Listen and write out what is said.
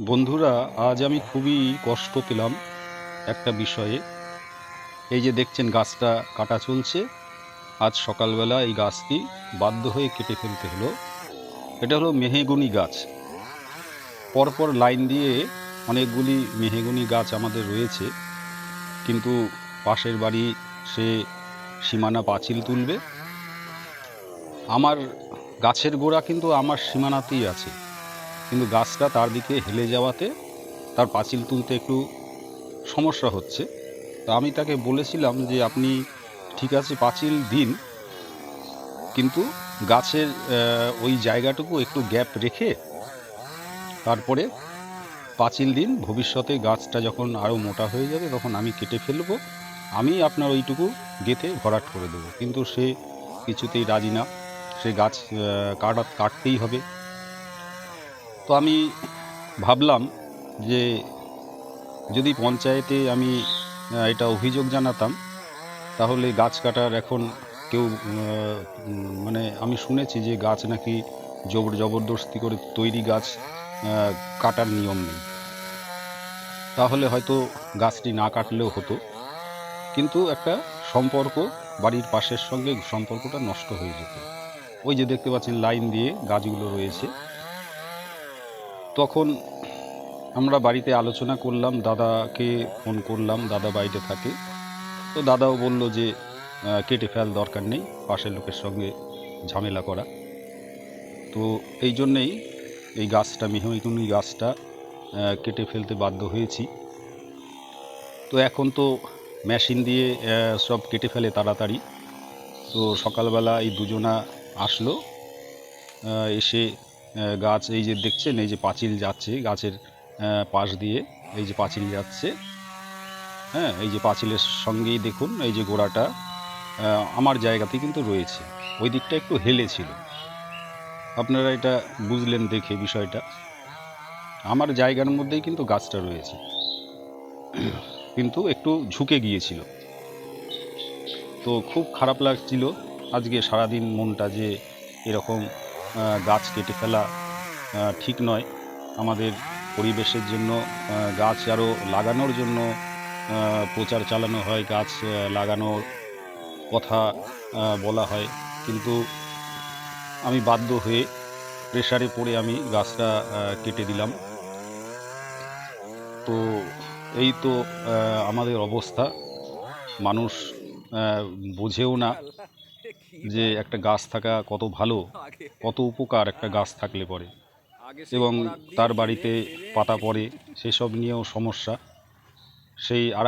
বন্ধুরা, আজ আমি খুবই কষ্ট পেলাম একটা বিষয়ে। এই যে দেখছেন, গাছটা কাটা চলছে। আজ সকালবেলা এই গাছটি বাধ্য হয়ে কেটে ফেলতে হলো। এটা হলো মেহেগুনি গাছ। পরপর লাইন দিয়ে অনেকগুলি মেহেগুনি গাছ আমাদের রয়েছে। কিন্তু পাশের বাড়ি সে সীমানা পাঁচিল তুলবে। আমার গাছের গোড়া কিন্তু আমার সীমানাতেই আছে। কিন্তু গাছটা তার দিকে হেলে যাওয়াতে তার পাঁচিল তুলতে একটু সমস্যা হচ্ছে। তা আমি তাকে বলেছিলাম যে, আপনি ঠিক আছে, পাঁচিল দিন, কিন্তু গাছের ওই জায়গাটুকু একটু গ্যাপ রেখে তারপরে পাঁচিল দিন। ভবিষ্যতে গাছটা যখন আরও মোটা হয়ে যাবে, তখন আমি কেটে ফেলব। আমি আপনার ওইটুকু গেতে ভরাট করে দেবো। কিন্তু সে কিছুতেই রাজি না। সে গাছ কাটা, কাটতেই হবে। তো আমি ভাবলাম যে যদি পঞ্চায়েতে আমি এটা অভিযোগ জানাতাম, তাহলে গাছ কাটার এখন কেউ মানে আমি শুনেছি যে গাছ নাকি জবর জবরদস্তি করে তৈরি গাছ কাটার নিয়ম নেই। তাহলে হয়তো গাছটি না কাটলেও হতো। কিন্তু একটা সম্পর্ক, বাড়ির পাশের সঙ্গে সম্পর্কটা নষ্ট হয়ে যেত। ওই যে দেখতে পাচ্ছেন, লাইন দিয়ে গাছগুলো রয়েছে। তখন আমরা বাড়িতে আলোচনা করলাম, দাদাকে ফোন করলাম, দাদা বাড়িতে থাকে। তো দাদাও বলল যে কেটে ফেল দরকার নেই, পাশের লোকের সঙ্গে ঝামেলা করা। তো এই জন্যেই এই গাছটা মেহমিটুনি গাছটা কেটে ফেলতে বাধ্য হয়েছি। তো এখন তো মেশিন দিয়ে সব কেটে ফেলে তাড়াতাড়ি। তো সকালবেলা এই দুজনা আসলো এসে গাছ এই যে দেখছেন, এই যে পাঁচিল যাচ্ছে গাছের পাশ দিয়ে, এই যে পাঁচিল যাচ্ছে। হ্যাঁ এই যে পাঁচিলের সঙ্গেই দেখুন, এই যে গোড়াটা আমার জায়গাতেই কিন্তু রয়েছে। ওই দিকটা একটু হেলে ছিল। আপনারা এটা বুঝলেন দেখে বিষয়টা। আমার জায়গার মধ্যেই কিন্তু গাছটা রয়েছে। কিন্তু একটু ঝুঁকে গিয়েছিল। তো খুব খারাপ লাগছিল আজকে সারাদিন মনটা যে এরকম গাছ কেটে ফেলা ঠিক নয়। আমাদের পরিবেশের জন্য গাছ আরও লাগানোর জন্য প্রচার চালানো হয়, গাছ লাগানোর কথা বলা হয়। কিন্তু আমি বাধ্য হয়ে প্রেশারে পড়ে আমি গাছটা কেটে দিলাম। তো এই তো আমাদের অবস্থা। মানুষ বোঝেও না যে একটা গাছ থাকা কত ভালো, কত উপকার একটা গাছ থাকলে পরে। এবং তার বাড়িতে পাতা পড়ে, সেসব নিয়েও সমস্যা। সেই আর